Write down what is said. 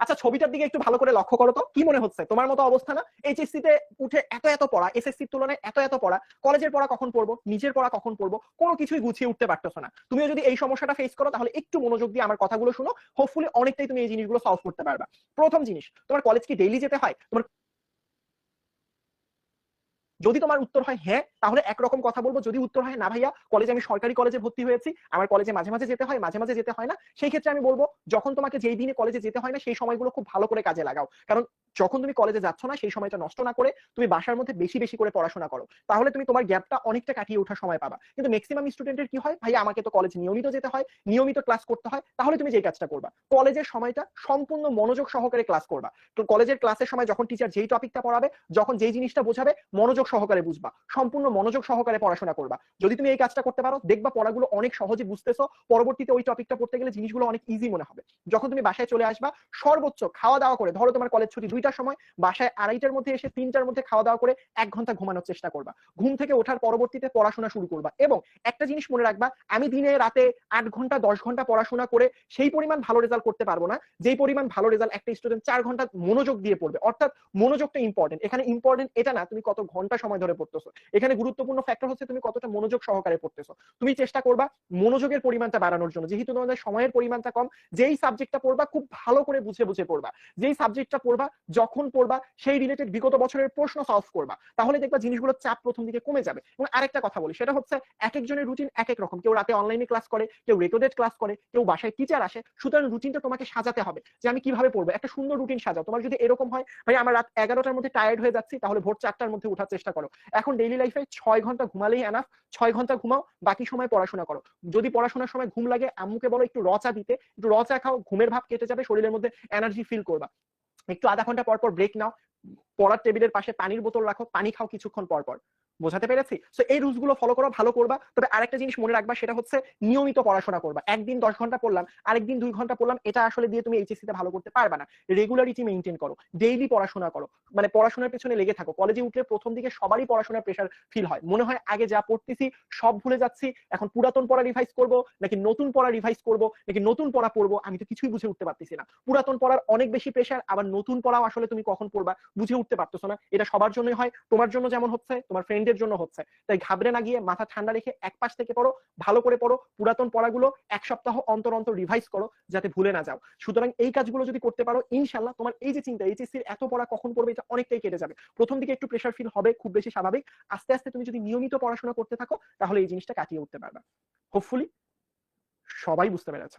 আচ্ছা ছবিটার দিকে একটু ভালো করে লক্ষ্য করো তো। কি মনে হচ্ছে? তোমার মতো অবস্থা না? এইচএসসি তে উঠে এত এত পড়া এসএসসি তুলনায় এত এত পড়া, কলেজের পড়া কখন পড়ব, নিজের পড়া কখন পড়ব, কোনো কিছুই গুছিয়ে উঠতে পারতেছো না। তুমিও যদি এই সমস্যাটা ফেস করো, তাহলে একটু মনোযোগ দিয়ে আমার কথাগুলো শোনো। হোপফুলি অনেকটাই তুমি এই জিনিসগুলো সলভ করতে পারবা। প্রথম জিনিস, তোমার কলেজ কি ডেইলি যেতে হয়? তোমার যদি তোমার উত্তর হয় হ্যাঁ তাহলে একরকম কথা বলব। যদি উত্তর হয় না ভাইয়া কলেজে আমি সরকারি কলেজে ভর্তি হয়েছি, আমার কলেজে মাঝে মাঝে যেতে হয়, মাঝে মাঝে যেতে হয় না। সেই ক্ষেত্রে আমি বলব, যখন তোমাকে যেই দিনে কলেজে যেতে হয় না, সেই সময়গুলো খুব ভালো করে কাজে লাগাও। কারণ যখন তুমি কলেজে যাচ্ছ না, সেই সময়টা নষ্ট না করে তুমি বাসার মধ্যে বেশি বেশি করে পড়াশোনা করো। তাহলে তুমি তোমার গ্যাপটা অনেকটা কাটিয়ে ওঠার সময় পাবা। কিন্তু ম্যাক্সিমাম স্টুডেন্টের কি হয়? ভাই আমাকে তো কলেজ নিয়মিত যেতে হয়, নিয়মিত ক্লাস করতে হয়, তাহলে তুমি যে কাজটা করবা। কলেজের সময়টা সম্পূর্ণ মনোযোগ সহকারে ক্লাস করবা। কলেজের ক্লাসের সময় যখন টিচার যেই টপিকটা পড়াবে, যখন যেই জিনিসটা বোঝাবে, মনোযোগ সহকারে বুঝবা, সম্পূর্ণ মনোযোগ সহকারে পড়াশোনা করবা। যদি তুমি এই কাজটা করতে পারো, দেখবা পড়াগুলো অনেক সহজে বুঝতেছো, পরবর্তীতে ওই টপিকটা পড়তে গেলে জিনিসগুলো অনেক ইজি মনে হবে। যখন তুমি বাসায় চলে আসবা, সর্বোচ্চ খাওয়া দাওয়া করে, ধরো তোমার কলেজ ছুটি দুইটার সময়, বাসায় আড়াইটার মধ্যে এসে তিনটার মধ্যে খাওয়া দাওয়া করে এক ঘণ্টা ঘুমানোর চেষ্টা করবা। ঘুম থেকে ওঠার পরবর্তীতে পড়াশোনা শুরু করবা এবং একটা জিনিস মনে রাখবা, আমি দিনে রাতে আট ঘণ্টা, দশ ঘণ্টা পড়াশোনা করে সেই পরিমাণ ভালো রেজাল্ট করতে পারব না। যেই পরিমাণ ভালো রেজাল্ট একটা স্টুডেন্ট চার ঘণ্টা মনোযোগ দিয়ে পড়বে, অর্থাৎ মনোযোগটা ইম্পর্টেন্ট এখানে ইম্পর্টেন্ট এটা না, তুমি কত ঘণ্টা সময় ধরে পড়তেছো। এখানে গুরুত্বপূর্ণ ফ্যাক্টর হচ্ছে তুমি কতটা মনোযোগ সহকারে পড়তেছো। তুমি চেষ্টা করবা মনোযোগের পরিমাণটা বাড়ানোর জন্য। যেহেতু তোমাদের সময়ের পরিমাণটা কম, যেই সাবজেক্টটা পড়বা খুব ভালো করে বুঝে বুঝে পড়বা। যেই সাবজেক্টটা পড়বা, যখন পড়বা, সেই রিলেটেড বিগত বছরের প্রশ্ন সলভ করবা। তাহলে দেখবা জিনিসগুলোর চাপ প্রথম দিকে কমে যাবে। এবং আরেকটা কথা বলি, সেটা হচ্ছে এক একজনের রুটিন এক এক রকম। কেউ রাতে অনলাইনে ক্লাস করে, কেউ রেকর্ডেড ক্লাস করে, কেউ বাসায় টিচার আসে। সুতরাং রুটিনটা তোমাকে সাজাতে হবে যে আমি কীভাবে পড়ব। একটা সুন্দর রুটিন সাজাও। তোমার যদি এরকম হয়, ভাই, আমার রাত এগারোটার মধ্যে টায়ার্ড হয়ে যাচ্ছি, তাহলে ভোর চারটার মধ্যে উঠার চেষ্টা করো। এখন ডেইলি লাইফে ছয় ঘণ্টা ঘুমালেই এনাফ ছয় ঘণ্টা ঘুমাও, বাকি সময় পড়াশোনা করো। যদি পড়াশোনার সময় ঘুম লাগে, আম্মুকে বলো একটু রচা দিতে, একটু রচা খাও, ঘুমের ভাব কেটে যাবে, শরীরের মধ্যে এনার্জি ফিল করবা। একটু আধা ঘণ্টা পর পর ব্রেক নাও পড়ার টেবিলের পাশে পানির বোতল রাখো, পানি খাও কিছুক্ষণ পর পর। বোঝাতে পেরেছি? সো এই রুলসগুলো ফলো করো, ভালো করবা। তবে আরেকটা জিনিস মনে রাখবা, সেটা হচ্ছে নিয়মিত পড়াশোনা করবা। একদিন দশ ঘণ্টা পড়লাম, আরেকদিন দুই ঘণ্টা পড়লাম, এটা আসলে দিয়ে তুমি এইচএসসি তে ভালো করতে পারবে না। রেগুলারিটি মেনটেন করো। ডেইলি পড়াশোনা করো। মানে পড়াশোনার পেছনে লেগে থাকো। কলেজে উঠলে প্রথম দিকে সবারই পড়াশোনার প্রেশার ফিল হয়। মনে হয়, আগে যা পড়তেছি, সব ভুলে যাচ্ছি, এখন পুরাতন পড়া রিভাইজ করব, নাকি নতুন পড়া রিভাইজ করব, নাকি নতুন পড়া পড়ব? আমি তো কিছুই বুঝে উঠতে পারতেছি না। পুরাতন পড়ার অনেক বেশি প্রেশার আবার নতুন পড়াও আসলে তুমি কখন পড়বা বুঝে উঠতে পারতেছো না, এটা সবার জন্যই হয়, তোমার জন্য যেমন হচ্ছে, তোমার ফ্রেন্ডের জন্য হচ্ছে। তাই ঘাবড়ে না গিয়ে মাথা ঠান্ডা রেখে এক পাশ থেকে পড়ো, ভালো করে পড়ো, পুরাতন পড়াগুলো এক সপ্তাহ অন্তর অন্তর রিভাইজ করো, যাতে ভুলে না যাও। সুতরাং এই কাজগুলো যদি করতে পারো, ইনশাল্লাহ তোমার এই যে চিন্তা এইচএসসির এত পড়া কখন পড়বে, এটা অনেকটাই কেটে যাবে। প্রথম দিকে একটু প্রেশার ফিল হবে, খুব বেশি স্বাভাবিক। আস্তে আস্তে তুমি যদি নিয়মিত পড়াশোনা করতে থাকো, তাহলে এই জিনিসটা কাটিয়ে উঠতে পারবে। হোপফুলি সবাই বুঝতে পেরেছ।